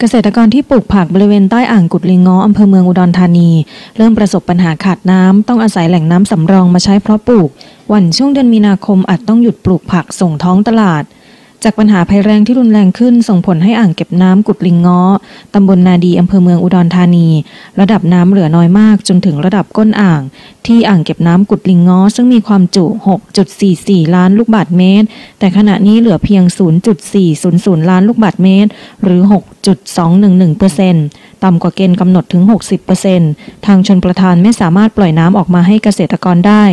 เกษตรกรที่ปลูกผักบริเวณใต้อ่างกุดลิงง้ออำเภอเมืองอุดรธานี เริ่มประสบปัญหาขาดน้ำ ต้องอาศัยแหล่งน้ำสำรองมาใช้เพราะปลูก วันช่วงเดือนมีนาคมอาจต้องหยุดปลูกผักส่งท้องตลาด จากปัญหาภัยแรงที่รุนแรงขึ้นส่งผลให้อ่างเก็บน้ำกุดลิงง้อตำบลนาดีอำเภอเมืองอุดรธานี ระดับน้ำเหลือน้อยมากจนถึงระดับก้นอ่าง ที่อ่างเก็บน้ำกุดลิงง้อซึ่งมีความจุ 6.44 ล้านลูกบาศก์เมตร แต่ขณะนี้เหลือเพียง 0.400 ล้านลูกบาศก์เมตร หรือ 6.211เปอร์เซ็นต์ต่ำกว่าเกณฑ์กำหนดถึง 60%ทางชนประทานไม่สามารถปล่อยน้ำออกมาให้เกษตรกรได้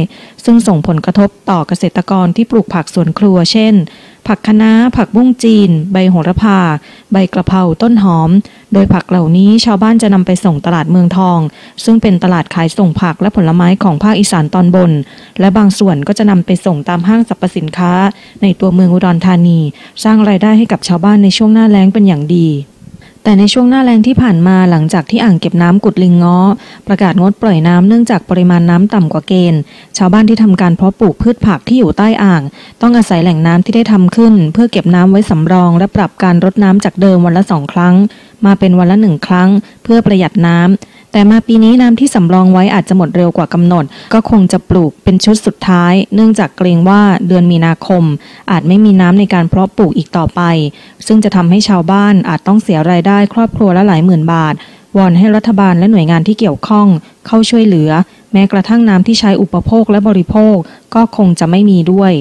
ซึ่งส่งผลกระทบต่อเกษตรกรที่ปลูกผักสวนครัว เช่น ผักคะน้า ผักบุ้งจีน ใบโหระพา ใบกระเพราต้นหอม โดยผักเหล่านี้ชาวบ้านจะนำไปส่งตลาดเมืองทอง ซึ่งเป็นตลาดขายส่งผักและผลไม้ของภาคอีสานตอนบน และบางส่วนก็จะนำไปส่งตามห้างสรรพสินค้า ในตัวเมืองอุดรธานี สร้างรายได้ให้กับชาวบ้านในช่วงหน้าแล้งเป็นอย่างดี แต่ในช่วงหน้าแรงที่ผ่านมาหลังจากที่อ่างเก็บน้ำกุดลิงง้อ ประกาศงดปล่อยน้ำเนื่องจากปริมาณน้ำต่ำกว่าเกณฑ์ ชาวบ้านที่ทำการเพาะปลูกพืชผักที่อยู่ใต้อ่าง ต้องอาศัยแหล่งน้ำที่ได้ทำขึ้น เพื่อเก็บน้ำไว้สำรอง และปรับการรดน้ำจากเดิมวันละสองครั้ง มาเป็นวันละหนึ่งครั้ง เพื่อประหยัดน้ำ แต่มาปีนี้น้ำที่สำรองไว้อาจจะหมดเร็วกว่ากำหนด ก็คงจะปลูกเป็นชุดสุดท้าย เนื่องจากเกรงว่าเดือนมีนาคม อาจไม่มีน้ำในการเพาะปลูกอีกต่อไป ซึ่งจะทำให้ชาวบ้านอาจต้องเสียรายได้ครอบครัวละหลายหมื่นบาทวอนให้รัฐบาลและหน่วยงานที่เกี่ยวข้องเข้าช่วยเหลือ แม้กระทั่งน้ำที่ใช้อุปโภคและบริโภค ก็คงจะไม่มีด้วย